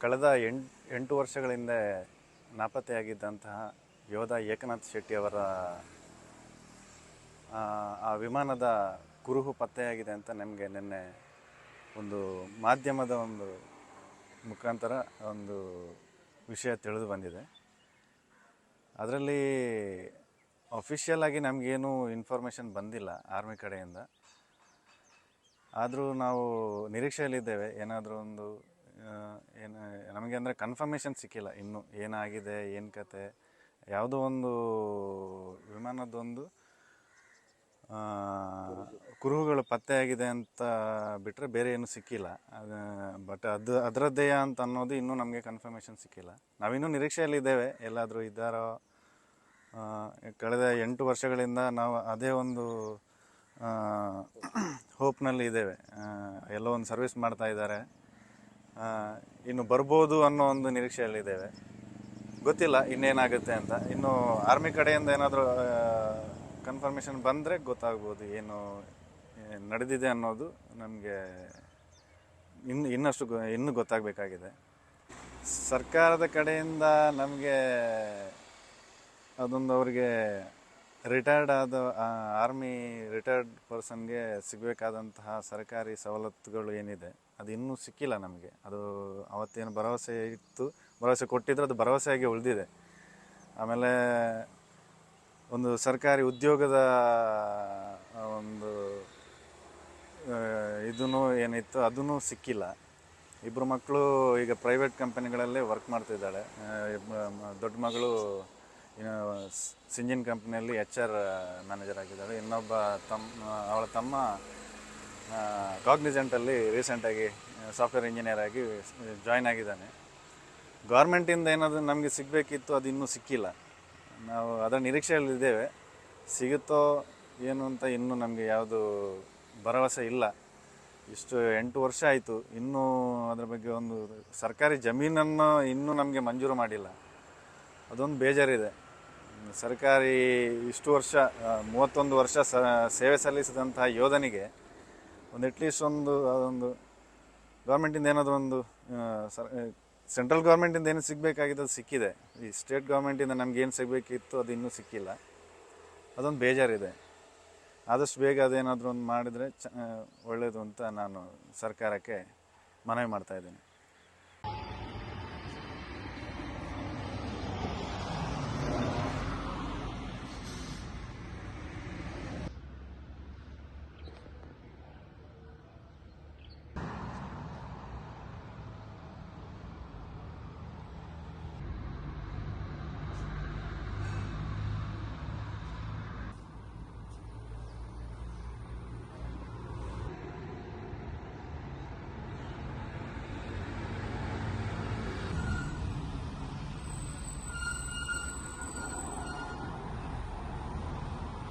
ಕಳೆದ ಎಂಟು ಎಂಟು ವರ್ಷಗಳಿಂದ ನಾಪತ್ತೆಯಾಗಿದ್ದಂತಹ ಯೋಧ ಏಕನಾಥ್ ಶೆಟ್ಟಿ ಅವರ ಆ, ವಿಮಾನದ ಕುರುಹು ಪತ್ತೆಯಾಗಿದೆ ಅಂತ ನಮಗೆ ನಿನ್ನೆ ಒಂದು ಮಾಧ್ಯಮದ ಒಂದು ಮುಖಾಂತರ ಒಂದು ವಿಷಯ ತಿಳಿದು ಬಂದಿದೆ. ಅದರಲ್ಲಿ ಅಫಿಷಿಯಲ್ ಆಗಿ ನಮಗೇನು ಇನ್ಫಾರ್ಮೇಷನ್ ಬಂದಿಲ್ಲ ಆರ್ಮಿ ಕಡೆಯಿಂದ. ಆದರೂ ನಾವು ನಿರೀಕ್ಷೆಯಲ್ಲಿದ್ದೇವೆ ಏನಾದರೂ ಒಂದು ಏನು, ನಮಗೆ ಅಂದರೆ ಕನ್ಫರ್ಮೇಷನ್ ಸಿಕ್ಕಿಲ್ಲ. ಇನ್ನೂ ಏನಾಗಿದೆ, ಏನು ಕತೆ, ಯಾವುದೋ ಒಂದು ವಿಮಾನದೊಂದು ಕುರುಹುಗಳು ಪತ್ತೆಯಾಗಿದೆ ಅಂತ ಬಿಟ್ಟರೆ ಬೇರೆ ಏನು ಸಿಕ್ಕಿಲ್ಲ. ಅದು ಬಟ್ ಅದು, ಅದರದ್ದೇ ಅಂತ ಅನ್ನೋದು ಇನ್ನೂ ನಮಗೆ ಕನ್ಫರ್ಮೇಷನ್ ಸಿಕ್ಕಿಲ್ಲ. ನಾವಿನ್ನೂ ನಿರೀಕ್ಷೆಯಲ್ಲಿದ್ದೇವೆ ಎಲ್ಲಾದರೂ ಇದ್ದಾರೋ ಕಳೆದ ಎಂಟು ವರ್ಷಗಳಿಂದ ನಾವು ಅದೇ ಒಂದು ಹೋಪ್ನಲ್ಲಿ ಇದ್ದೇವೆ. ಎಲ್ಲೋ ಒಂದು ಸರ್ವಿಸ್ ಮಾಡ್ತಾ ಇದ್ದಾರೆ. ಇನ್ನು ಬರ್ಬೋದು ಅನ್ನೋ ಒಂದು ನಿರೀಕ್ಷೆಯಲ್ಲಿದ್ದೇವೆ. ಗೊತ್ತಿಲ್ಲ, ಇನ್ನೇನಾಗುತ್ತೆ ಅಂತ. ಇನ್ನು ಆರ್ಮಿ ಕಡೆಯಿಂದ ಏನಾದರೂ ಕನ್ಫರ್ಮೇಷನ್ ಬಂದರೆ ಗೊತ್ತಾಗ್ಬೋದು ಏನು ನಡೆದಿದೆ ಅನ್ನೋದು ನಮಗೆ ಇನ್ನು ಇನ್ನಷ್ಟು ಇನ್ನೂ ಗೊತ್ತಾಗಬೇಕಾಗಿದೆ. ಸರ್ಕಾರದ ಕಡೆಯಿಂದ ನಮಗೆ ಅದೊಂದು ಅವರಿಗೆ ರಿಟೈರ್ಡ್ ಆದ ಆರ್ಮಿ ರಿಟೈರ್ಡ್ ಪರ್ಸನ್ಗೆ ಸಿಗಬೇಕಾದಂತಹ ಸರ್ಕಾರಿ ಸವಲತ್ತುಗಳು ಏನಿದೆ ಅದು ಇನ್ನೂ ಸಿಕ್ಕಿಲ್ಲ ನಮಗೆ. ಅದು ಅವತ್ತೇನು ಭರವಸೆ ಇತ್ತು, ಭರವಸೆ ಕೊಟ್ಟಿದ್ರೆ, ಅದು ಭರವಸೆಯಾಗಿ ಉಳಿದಿದೆ. ಆಮೇಲೆ ಒಂದು ಸರ್ಕಾರಿ ಉದ್ಯೋಗದ ಒಂದು ಇದೂ ಏನಿತ್ತು ಅದೂ ಸಿಕ್ಕಿಲ್ಲ. ಇಬ್ಬರು ಮಕ್ಕಳು ಈಗ ಪ್ರೈವೇಟ್ ಕಂಪನಿಗಳಲ್ಲಿ ವರ್ಕ್ ಮಾಡ್ತಿದ್ದಾಳೆ ದೊಡ್ಡ ಮಗಳು ಸಿಂಜಿನ್ ಕಂಪ್ನಿಯಲ್ಲಿ ಎಚ್ ಆರ್ ಮ್ಯಾನೇಜರ್ ಆಗಿದ್ದಾಳೆ. ಇನ್ನೊಬ್ಬ ತಮ್ಮ, ಅವಳ ತಮ್ಮ ಕಾಗ್ನಿಜೆಂಟಲ್ಲಿ ರೀಸೆಂಟಾಗಿ ಸಾಫ್ಟ್ವೇರ್ ಇಂಜಿನಿಯರ್ ಆಗಿ ಜಾಯ್ನ್ ಆಗಿದ್ದಾನೆ. ಗೌರ್ಮೆಂಟಿಂದ ಏನಾದರೂ ನಮಗೆ ಸಿಗಬೇಕಿತ್ತು, ಅದು ಇನ್ನೂ ಸಿಕ್ಕಿಲ್ಲ. ನಾವು ಅದರ ನಿರೀಕ್ಷೆಯಲ್ಲಿದ್ದೇವೆ ಸಿಗುತ್ತೋ, ಏನು ಅಂತ ಇನ್ನೂ ನಮಗೆ ಯಾವುದು ಭರವಸೆ ಇಲ್ಲ. ಇಷ್ಟು ಎಂಟು ವರ್ಷ ಆಯಿತು. ಇನ್ನೂ ಅದರ ಬಗ್ಗೆ ಒಂದು ಸರ್ಕಾರಿ ಜಮೀನನ್ನು ಇನ್ನೂ ನಮಗೆ ಮಂಜೂರು ಮಾಡಿಲ್ಲ. ಅದೊಂದು ಬೇಜಾರಿದೆ. ಸರ್ಕಾರಿ ಇಷ್ಟು ವರ್ಷ ಮೂವತ್ತೊಂದು ವರ್ಷ ಸೇವೆ ಸಲ್ಲಿಸಿದಂತಹ ಯೋಧನಿಗೆ ಒಂದು ಅಟ್ಲೀಸ್ಟ್ ಒಂದು, ಅದೊಂದು ಗೌರ್ಮೆಂಟಿಂದ ಏನಾದರೂ ಒಂದು ಸರ್ ಸೆಂಟ್ರಲ್ ಗೌರ್ಮೆಂಟಿಂದ ಏನು ಸಿಗಬೇಕಾಗಿದ್ದು ಅದು ಸಿಕ್ಕಿದೆ. ಈ ಸ್ಟೇಟ್ ಗೌರ್ಮೆಂಟಿಂದ ನಮ್ಗೆ ಏನು ಸಿಗಬೇಕಿತ್ತು ಅದು ಇನ್ನೂ ಸಿಕ್ಕಿಲ್ಲ. ಅದೊಂದು ಬೇಜಾರಿದೆ. ಆದಷ್ಟು ಬೇಗ ಅದೇನಾದರೂ ಒಂದು ಮಾಡಿದರೆ ಚ ಒಳ್ಳೆಯದು ಅಂತ ನಾನು ಸರ್ಕಾರಕ್ಕೆ ಮನವಿ ಮಾಡ್ತಾ ಇದ್ದೀನಿ.